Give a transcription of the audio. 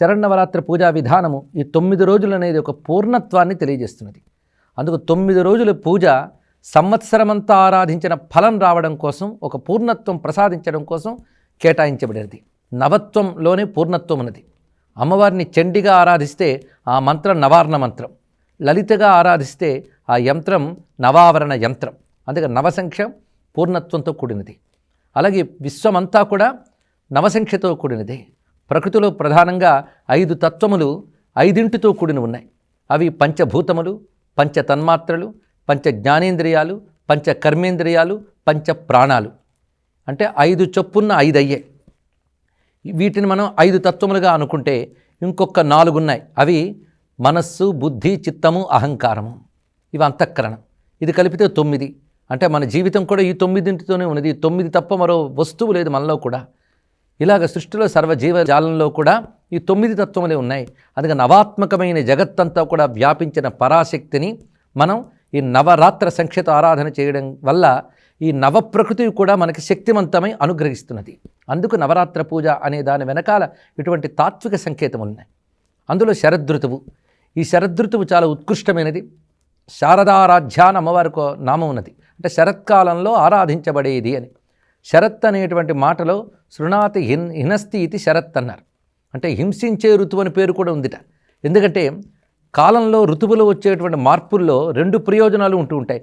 శరణవరాత్రి పూజా విధానము ఈ తొమ్మిది రోజులు అనేది ఒక పూర్ణత్వాన్ని తెలియజేస్తున్నది. అందుకు తొమ్మిది రోజుల పూజ సంవత్సరమంతా ఆరాధించిన ఫలం రావడం కోసం ఒక పూర్ణత్వం ప్రసాదించడం కోసం కేటాయించబడినది. నవత్వంలోనే పూర్ణత్వం ఉన్నది. అమ్మవారిని చండిగా ఆరాధిస్తే ఆ మంత్రం నవార్ణ మంత్రం. లలితగా ఆరాధిస్తే ఆ యంత్రం నవావరణ యంత్రం. అందుకే నవసంఖ్య పూర్ణత్వంతో కూడినది. అలాగే విశ్వమంతా కూడా నవసంఖ్యతో కూడినదే. ప్రకృతిలో ప్రధానంగా ఐదు తత్వములు ఐదింటితో కూడిన ఉన్నాయి. అవి పంచభూతములు పంచ తన్మాత్రలు పంచ జ్ఞానేంద్రియాలు పంచ కర్మేంద్రియాలు పంచ ప్రాణాలు అంటే ఐదు చొప్పున్న ఐదు అయ్యే వీటిని మనం ఐదు తత్వములుగా అనుకుంటే ఇంకొక నాలుగు ఉన్నాయి అవి మనస్సు బుద్ధి చిత్తము అహంకారము. ఇవి అంతఃకరణం. ఇది కలిపితే తొమ్మిది. అంటే మన జీవితం కూడా ఈ తొమ్మిదింటితోనే ఉన్నది. తొమ్మిది తప్ప మరో వస్తువు లేదు మనలో కూడా. ఇలాగ సృష్టిలో సర్వజీవజాలంలో కూడా ఈ తొమ్మిది తత్వములే ఉన్నాయి. అందుకే నవాత్మకమైన జగత్తంతా కూడా వ్యాపించిన పరాశక్తిని మనం ఈ నవరాత్ర సంక్షిత ఆరాధన చేయడం వల్ల ఈ నవప్రకృతి కూడా మనకి శక్తివంతమై అనుగ్రహిస్తున్నది. అందుకు నవరాత్ర పూజ అనే దాని వెనకాల ఇటువంటి తాత్విక సంకేతం ఉన్నాయి అందులో శరదృతువు. ఈ శరదృతువు చాలా ఉత్కృష్టమైనది. శారదారాధ్యాన్ అమ్మవారికి నామం ఉన్నది అంటే శరత్కాలంలో ఆరాధించబడేది అని. శరత్ అనేటువంటి మాటలో శృణాతి హిన్ హినస్తి ఇది శరత్ అన్నారు. అంటే హింసించే ఋతువు అని పేరు కూడా ఉందిట. ఎందుకంటే కాలంలో ఋతువులు వచ్చేటువంటి మార్పుల్లో రెండు ప్రయోజనాలు ఉంటూ ఉంటాయి.